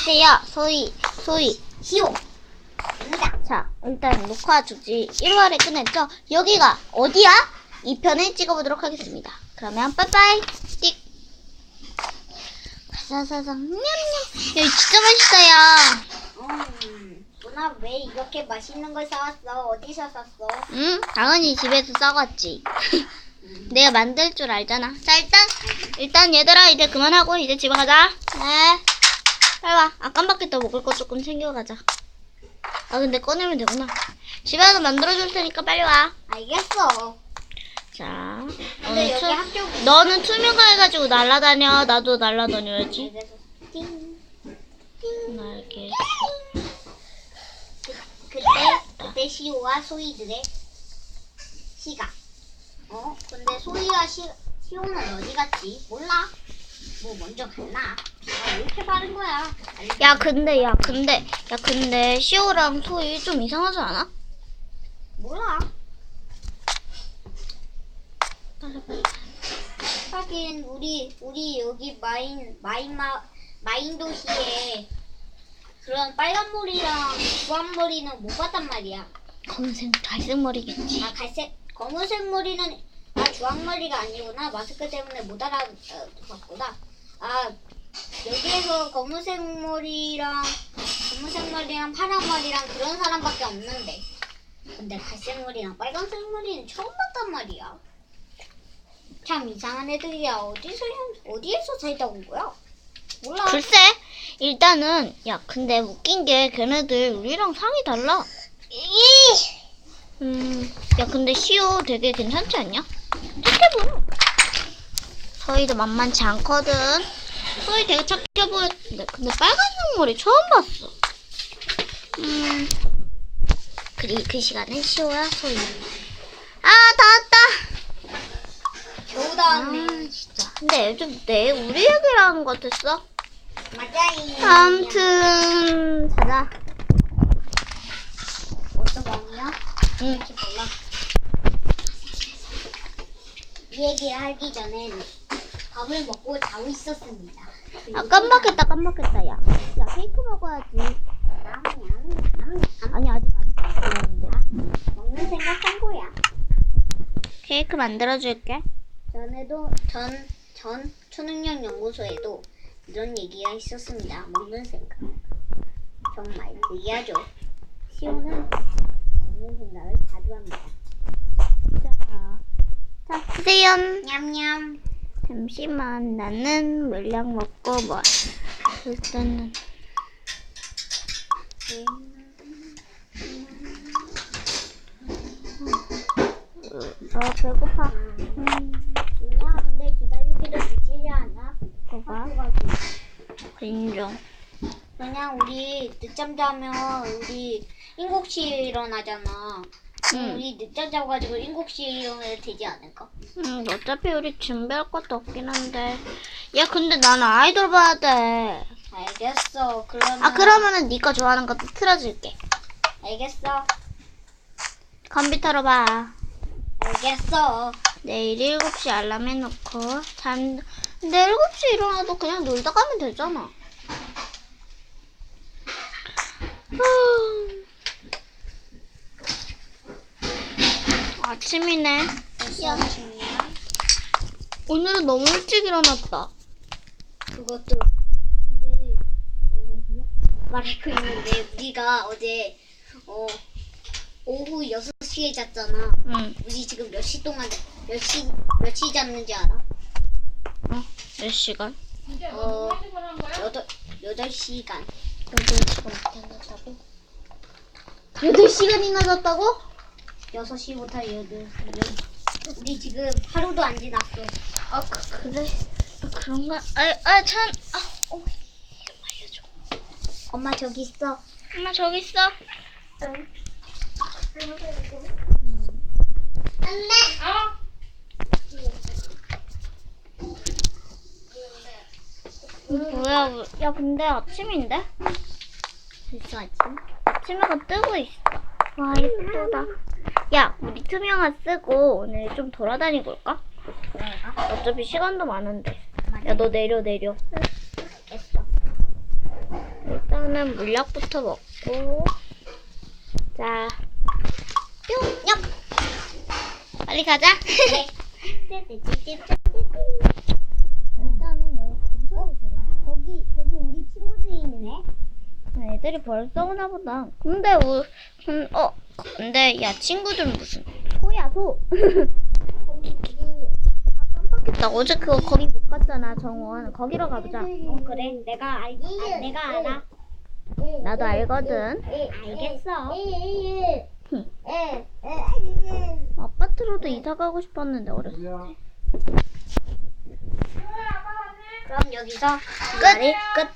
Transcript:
안녕하세요. 소희, 소희. 입니다. 자, 일단 녹화 주지 1화를 끝냈죠? 여기가 어디야? 2편을 찍어보도록 하겠습니다. 그러면 빠이빠이. 띡. 사사상 냠냠. 여기 진짜 맛있어요. 음, 누나 왜 이렇게 맛있는 걸 사왔어? 어디서 샀어? 응? 당연히 집에서 싸갔지. 내가 만들 줄 알잖아. 자, 일단, 일단 얘들아, 이제 그만하고 이제 집에 가자. 네. 빨리 와. 아, 깜빡했다. 먹을 거 조금 챙겨가자. 아, 근데 꺼내면 되구나. 집에 가서 만들어줄 테니까 빨리 와. 알겠어. 자, 근데 너는, 여기 투, 학교 너는 투명화 해가지고 날라다녀. 나도 날라다녀야지. 그래서 띵. 날개. 그때 그때 시오와 소희들의 시가. 어? 근데 소희와 시 시오는 어디 갔지? 몰라. 뭐 먼저 갔나? 비가 왜 이렇게 빠른 거야? 야, 근데, 야, 근데, 야, 근데, 시오랑 소희 좀 이상하지 않아? 몰라. 하긴 우리 우리 여기 마인 마인마 마인 도시에 그런 빨간 머리랑 주황 머리는 못 봤단 말이야. 검은색, 갈색 머리겠지. 아 갈색 검은색 머리는 아 주황 머리가 아니구나 마스크 때문에 못 알아봤구나. 아 여기에서 검은색 머리랑 검은색 머리랑 파란 머리랑 그런 사람밖에 없는데. 근데 갈색 머리랑 빨간색 머리는 처음 봤단 말이야. 참 이상한 애들이야. 어디서 어디에서 살다 온 거야? 몰라. 글쎄, 일단은, 야, 근데 웃긴 게 걔네들 우리랑 상이 달라. 음, 야, 근데 시오 되게 괜찮지 않냐? 보여. 서희도 만만치 않거든. 서희 되게 착해 보였는데, 근데 빨간색 머리 처음 봤어. 음, 그리 그 시간에 시오야, 서희. 아, 다 왔다. 겨우 다 왔네. 아, 진짜. 근데 요즘 내 우리 얘기를 하는 것 같았어. 맞아요. 아무튼 자자. 어떤 마음이야? 응. 혹시 몰라. 이 얘기를 하기 전엔 밥을 먹고 자고 있었습니다. 아 깜빡했다 깜빡했다 야. 야 케이크 먹어야지. 아니 아직 안 먹었는데. 먹는 생각한 거야. 케이크 만들어줄게. 전에도 전, 전 초능력 연구소에도 이런 얘기가 있었습니다. 먹는 생각. 정말 특이하죠. 시오는 먹는 생각을 자주 합니다. 자, 자 드세요. 냠냠. 잠시만 나는 물량 먹고 뭐 일단은 어 배고파. 음, 누나 근데 기다리기도 지치지 않아? 뭐가? 인정. 그냥 우리 늦잠 자면 우리 7시에 일어나잖아. 응. 우리 늦잠 자가지고 7시에 일어나도 되지 않을까? 음, 어차피 우리 준비할 것도 없긴 한데. 야, 근데 나는 아이돌 봐야 돼. 알겠어. 그러면 아, 그러면은 네가 좋아하는 것도 틀어줄게. 알겠어. 컴퓨터로 봐. 알겠어. 내일 7시 알람 해놓고 잠. 근데 7시 일어나도 그냥 놀다 가면 되잖아. 후. 아침이네. 야. 오늘은 너무 일찍 일어났다. 그것도 근데 어, 말하고 있는데 우리가 어제 어 오후 6시에 잤잖아. 응. 우리 지금 몇 시 동안 몇시몇 시 잤는지 알아? 어, 몇 시간? 어 여덟 여덟 시간. 8시간밖에 안 잤다고? 8시간이나 잤다고? 6시부터 8시. 우리 지금 하루도 안 지났어. 아, 그, 그래? 아, 그런가? 아, 아, 참. 아, 어, 알려줘. 엄마 저기 있어. 엄마, 저기 있어. 안돼. 뭐야, 뭐- 야, 근데 아침인데? 벌써 아침? 아침에가 뜨고 있어. 와, 예쁘다. 야, 우리 투명화 쓰고 오늘 좀 돌아다니고 올까? 어차피 시간도 많은데. 야, 너 내려, 내려. 알겠어. 우선은 물약부터 먹고 자 뿅! 얍! 빨리 가자 일단은 여기 근처에 들어. 거기 거기 우리 친구들이 있네. 애들이 벌써 오나 보다 근데 우, 음, 어 근데 야 친구들 무슨 소야 소 아, 깜빡했다 어제 그거 거기 못 갔잖아 정원 거기로 가보자 어 그래 내가 알 아, 내가 알아. 나도 알거든 알겠어. 아파트로도 이사 가고 싶었는데 어렸어 그럼 여기서 끝. 끝.